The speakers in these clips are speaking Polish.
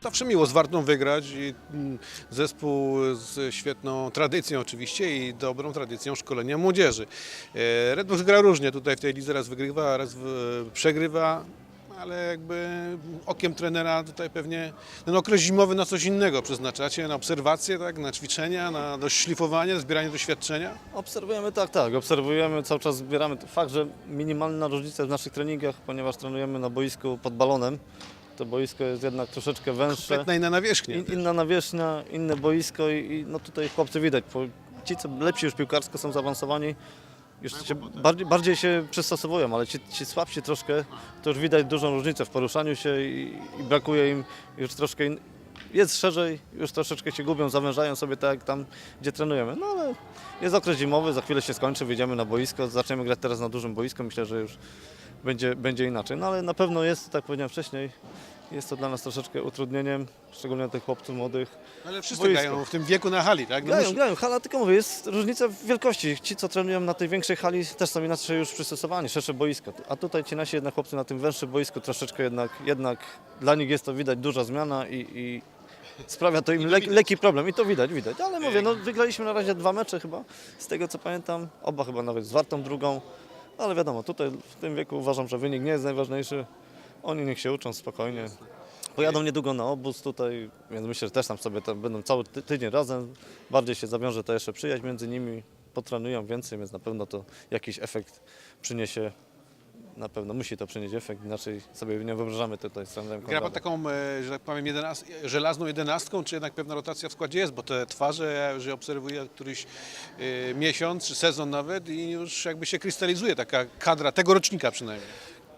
Zawsze miło z Wartą wygrać i mm, zespół z świetną tradycją oczywiście i dobrą tradycją szkolenia młodzieży. E, Red Bull gra różnie, tutaj w tej lidze raz wygrywa, raz przegrywa, ale jakby okiem trenera tutaj pewnie ten okres zimowy na coś innego przeznaczacie, na obserwacje, tak, na ćwiczenia, na doszlifowanie, zbieranie doświadczenia. Obserwujemy tak, tak, obserwujemy, cały czas zbieramy. Fakt, że minimalna różnica w naszych treningach, ponieważ trenujemy na boisku pod balonem, to boisko jest jednak troszeczkę węższe. Kompletna inna nawierzchnia. In, inna nawierzchnia, inne boisko i, i no tutaj chłopcy widać, po, ci co lepsi już piłkarsko są zaawansowani, już się bardziej, bardziej się przystosowują, ale ci, ci słabsi troszkę, to już widać dużą różnicę w poruszaniu się i, i brakuje im już troszkę, in, jest szerzej, już troszeczkę się gubią, zawężają sobie tak jak tam, gdzie trenujemy. No ale jest okres zimowy, za chwilę się skończy, wyjdziemy na boisko, zaczniemy grać teraz na dużym boisku, myślę, że już będzie, będzie inaczej. No ale na pewno jest, tak powiedziałem wcześniej, jest to dla nas troszeczkę utrudnieniem, szczególnie dla tych chłopców młodych. Ale wszyscy Boisko. grają w tym wieku na hali, tak? No Grają, grają, hala, tylko mówię, jest różnica w wielkości. Ci, co trenują na tej większej hali, też są inaczej już przystosowani, szersze boisko. A tutaj ci nasi jednak chłopcy na tym węższym boisku troszeczkę jednak, jednak dla nich jest to widać duża zmiana i, i sprawia to im le, lekki problem. I to widać, widać. Ale mówię, no wygraliśmy na razie dwa mecze chyba, z tego co pamiętam. Oba chyba nawet z Wartą drugą. Ale wiadomo, tutaj w tym wieku uważam, że wynik nie jest najważniejszy. Oni niech się uczą spokojnie. Pojadą niedługo na obóz tutaj, więc myślę, że też tam sobie tam będą cały ty tydzień razem. Bardziej się zawiąże to jeszcze przyjaźń między nimi, potrenują więcej, więc na pewno to jakiś efekt przyniesie. Na pewno musi to przynieść efekt, inaczej sobie nie wyobrażamy tutaj z trenerem Gra pan Konradem. taką, e, że tak powiem, jedenas- żelazną jedenastką, czy jednak pewna rotacja w składzie jest? Bo te twarze, ja już je obserwuję któryś e, miesiąc, czy sezon nawet i już jakby się krystalizuje taka kadra, tego rocznika przynajmniej.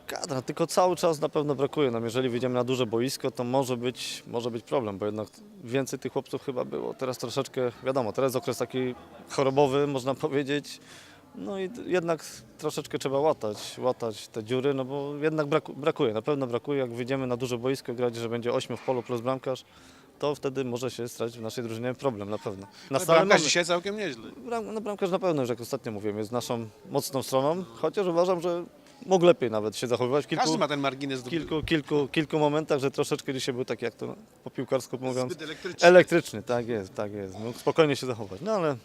Kadra, tylko cały czas na pewno brakuje nam. Jeżeli wyjdziemy na duże boisko, to może być, może być problem, bo jednak więcej tych chłopców chyba było. Teraz troszeczkę, wiadomo, teraz okres taki chorobowy, można powiedzieć. No i jednak troszeczkę trzeba łatać, łatać te dziury, no bo jednak braku, brakuje, na pewno brakuje. Jak wyjdziemy na duże boisko grać, że będzie 8 w polu plus bramkarz, to wtedy może się stać w naszej drużynie problem, na pewno. Na Ale stałe bramkarz mamy- dzisiaj całkiem nieźle. Bram, no bramkarz na pewno, już jak ostatnio mówiłem, jest naszą mocną stroną, chociaż uważam, że mógł lepiej nawet się zachowywać. W kilku, Każdy ma ten margines do kilku, kilku, kilku momentach, że troszeczkę dzisiaj był taki, jak to po piłkarsku mówiąc, zbyt elektryczny. elektryczny, tak jest, tak jest. Mógł spokojnie się zachować, no ale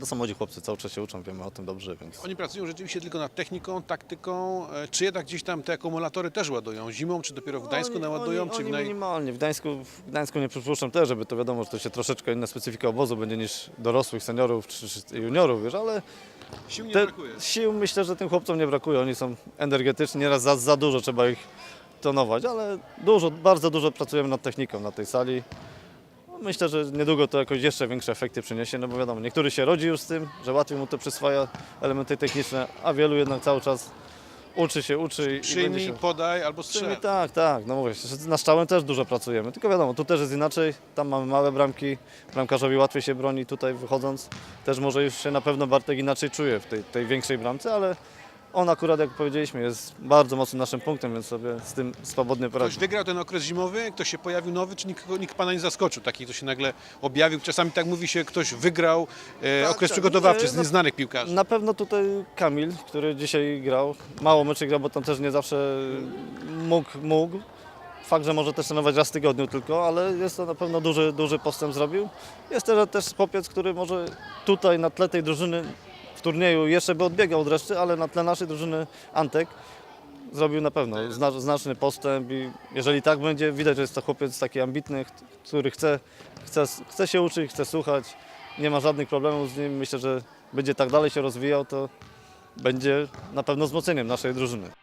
to są młodzi chłopcy, cały czas się uczą, wiemy o tym dobrze, więc... Oni pracują rzeczywiście tylko nad techniką, taktyką, e, czy jednak gdzieś tam te akumulatory też ładują zimą, czy dopiero w Gdańsku Oni- naładują, oni, czy w oni naj... minimalnie, w Gdańsku, w Gdańsku nie przypuszczam też, żeby to wiadomo, że to się troszeczkę inna specyfika obozu będzie niż dorosłych seniorów czy, czy juniorów, wiesz, ale Sił nie te, brakuje. sił myślę, że tym chłopcom nie brakuje. Oni są energetyczni, nieraz za, za dużo trzeba ich tonować, ale dużo, bardzo dużo pracujemy nad techniką na tej sali. Myślę, że niedługo to jakoś jeszcze większe efekty przyniesie, no bo wiadomo, niektóry się rodzi już z tym, że łatwiej mu to przyswaja elementy techniczne, a wielu jednak cały czas uczy się, uczy i- i będzie Przyjmij, się... podaj albo Przyjmij, strzel. tak, tak, no mówię, na szczałem też dużo pracujemy, tylko wiadomo, tu też jest inaczej, tam mamy małe bramki, bramkarzowi łatwiej się broni tutaj wychodząc, też może już się na pewno Bartek inaczej czuje w tej, tej większej bramce, ale on akurat, jak powiedzieliśmy, jest bardzo mocnym naszym punktem, więc sobie z tym swobodnie Ktoś poradzi. wygrał ten okres zimowy, ktoś się pojawił nowy, czy nikt, nikt pana nie zaskoczył? Taki, kto się nagle objawił. Czasami tak mówi się, ktoś wygrał e, Tak, okres tak. przygotowawczy Nie, z no- nieznanych piłkarzy. Na pewno tutaj Kamil, który dzisiaj grał, mało meczy grał, bo tam też nie zawsze mógł, mógł. Fakt, że może też trenować raz w tygodniu tylko, ale jest to na pewno duży, duży postęp zrobił. Jest też, też chłopiec, który może tutaj na tle tej drużyny w turnieju jeszcze by odbiegał od reszty, ale na tle naszej drużyny Antek zrobił na pewno zna, znaczny postęp i jeżeli tak będzie, widać, że jest to chłopiec taki ambitny, który chce, chce, chce się uczyć, chce słuchać, nie ma żadnych problemów z nim. Myślę, że będzie tak dalej się rozwijał, to będzie na pewno wzmocnieniem naszej drużyny.